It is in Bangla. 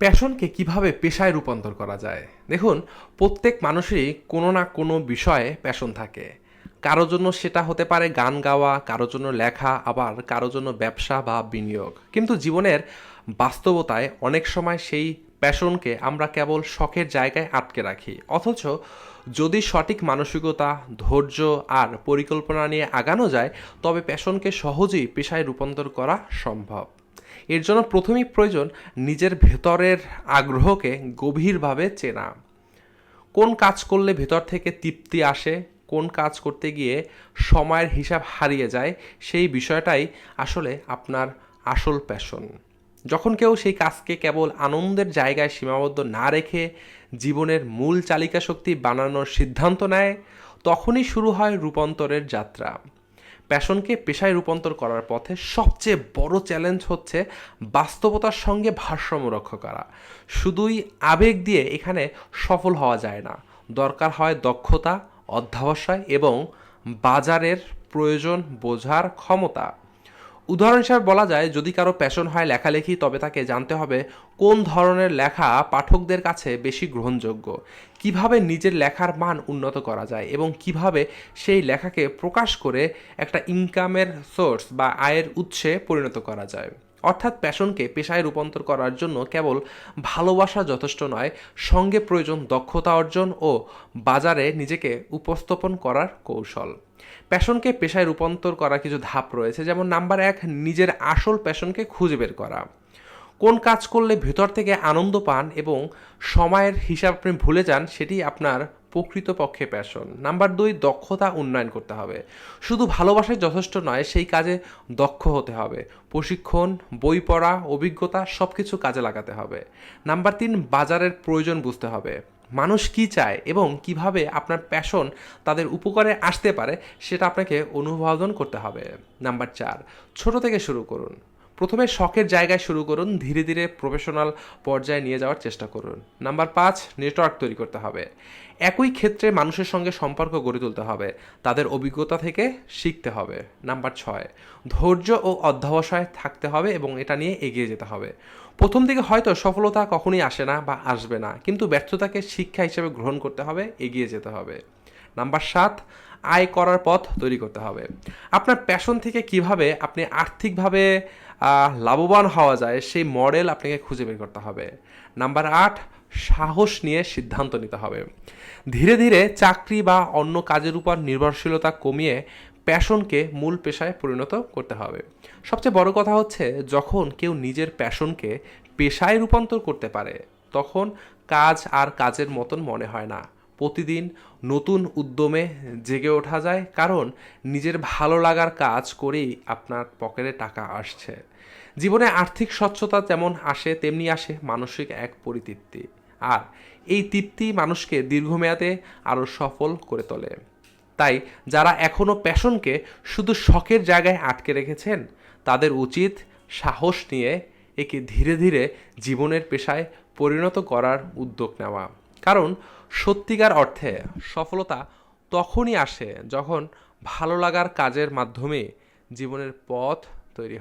প্যাশনকে কীভাবে পেশায় রূপান্তর করা যায়? দেখুন, প্রত্যেক মানুষেরই কোনো না কোনো বিষয়ে প্যাশন থাকে। কারোর জন্য সেটা হতে পারে গান গাওয়া কারোর জন্য লেখা, আবার কারোর জন্য ব্যবসা বা বিনিয়োগ। কিন্তু জীবনের বাস্তবতায় অনেক সময় সেই প্যাশনকে আমরা কেবল শখের জায়গায় আটকে রাখি। অথচ যদি সঠিক মানসিকতা, ধৈর্য আর পরিকল্পনা নিয়ে আগানো যায়, তবে প্যাশনকে সহজেই পেশায় রূপান্তর করা সম্ভব। এর জন্য প্রথমেই প্রয়োজন নিজের ভেতরের আগ্রহকে গভীরভাবে চেনা। কোন কাজ করলে ভেতর থেকে তৃপ্তি আসে, কোন কাজ করতে গিয়ে সময়ের হিসাব হারিয়ে যায়, সেই বিষয়টাই আসলে আপনার আসল প্যাশন যখন কেউ সেই কাজকে কেবল আনন্দের জায়গায় সীমাবদ্ধ না রেখে জীবনের মূল চালিকা শক্তি বানানোর সিদ্ধান্ত নেয়, তখনই শুরু হয় রূপান্তরের যাত্রা। প্যাশনকে পেশায় রূপান্তর করার পথে সবচেয়ে বড় চ্যালেঞ্জ হচ্ছে বাস্তবতার সঙ্গে ভারসাম্য রক্ষা করা। শুধুই আবেগ দিয়ে এখানে সফল হওয়া যায় না। দরকার হয় দক্ষতা, অধ্যাবসায় এবং বাজারের প্রয়োজন বোঝার ক্ষমতা। উদাহরণ হিসাবে বলা যায়, যদি কারও প্যাশন হয় লেখালেখি, তবে তাকে জানতে হবে কোন ধরনের লেখা পাঠকদের কাছে বেশি গ্রহণযোগ্য। কীভাবে নিজের লেখার মান উন্নত করা যায় এবং কীভাবে সেই লেখাকে প্রকাশ করে একটা ইনকামের সোর্স বা আয়ের উৎসে পরিণত করা যায়। অর্থাৎ প্যাশনকে পেশায় রূপান্তর করার জন্য কেবল ভালোবাসা যথেষ্ট নয়, সঙ্গে প্রয়োজন দক্ষতা অর্জন ও বাজারে নিজেকে উপস্থাপন করার কৌশল। প্যাশনকে পেশায় রূপান্তর করার কিছু ধাপ রয়েছে, যেমন নাম্বার এক, নিজের আসল প্যাশনকে খুঁজে বের করা। কোন কাজ করলে ভেতর থেকে আনন্দ পান এবং সময়ের হিসাব আপনি ভুলে যান, সেটি আপনার প্রকৃতপক্ষে প্যাশন নাম্বার দুই, দক্ষতা উন্নয়ন করতে হবে। শুধু ভালোবাসায় যথেষ্ট নয়, সেই কাজে দক্ষ হতে হবে। প্রশিক্ষণ, বই পড়া, অভিজ্ঞতা সব কিছু কাজে লাগাতে হবে। নাম্বার তিন, বাজারের প্রয়োজন বুঝতে হবে। মানুষ কি চায় এবং কীভাবে আপনার প্যাশন তাদের উপকারে আসতে পারে, সেটা আপনাকে অনুবাদন করতে হবে। নাম্বার চার, ছোট থেকে শুরু করুন। প্রথমে শখের জায়গায় শুরু করুন, ধীরে ধীরে প্রফেশনাল পর্যায়ে নিয়ে যাওয়ার চেষ্টা করুন। নাম্বার পাঁচ নেটওয়ার্ক তৈরি করতে হবে। একই ক্ষেত্রে মানুষের সঙ্গে সম্পর্ক গড়ে তুলতে হবে। তাদের অভিজ্ঞতা থেকে শিখতে হবে। নাম্বার ছয়, ধৈর্য ও অধ্যবসায় থাকতে হবে এবং এটা নিয়ে এগিয়ে যেতে হবে। প্রথম দিকে হয়তো সফলতা কখনই আসে না বা আসবে না, কিন্তু ব্যর্থতাকে শিক্ষা হিসেবে গ্রহণ করতে হবে, এগিয়ে যেতে হবে। নাম্বার সাত আয় করার পথ তৈরি করতে হবে। আপনার প্যাশন থেকে কীভাবে আপনি আর্থিকভাবে লাভবান হওয়া যায়, সেই মডেল আপনাকে খুঁজে বের করতে হবে। নাম্বার আট, সাহস নিয়ে সিদ্ধান্ত নিতে হবে। ধীরে ধীরে চাকরি বা অন্য কাজের উপর নির্ভরশীলতা কমিয়ে প্যাশনকে মূল পেশায় পরিণত করতে হবে। সবচেয়ে বড় কথা হচ্ছে, যখন কেউ নিজের প্যাশনকে পেশায় রূপান্তর করতে পারে, তখন কাজ আর কাজের মতন মনে হয় না। প্রতিদিন নতুন উদ্যমে জেগে ওঠা যায়, কারণ নিজের ভালো লাগার কাজ করেই আপনার পকেটে টাকা আসছে। জীবনে আর্থিক স্বচ্ছতা যেমন আসে, তেমনি আসে মানসিক এক পরিতৃপ্তি। আর এই তৃপ্তি মানুষকে দীর্ঘমেয়াদে আরও সফল করে তোলে। তাই যারা এখনও প্যাশনকে শুধু শখের জায়গায় আটকে রেখেছেন, তাদের উচিত সাহস নিয়ে একে ধীরে ধীরে জীবনের পেশায় পরিণত করার উদ্যোগ নেওয়া। কারণ সত্যিকার অর্থে সফলতা তখনই আসে যখন ভালো লাগার কাজের মাধ্যমে জীবনের পথ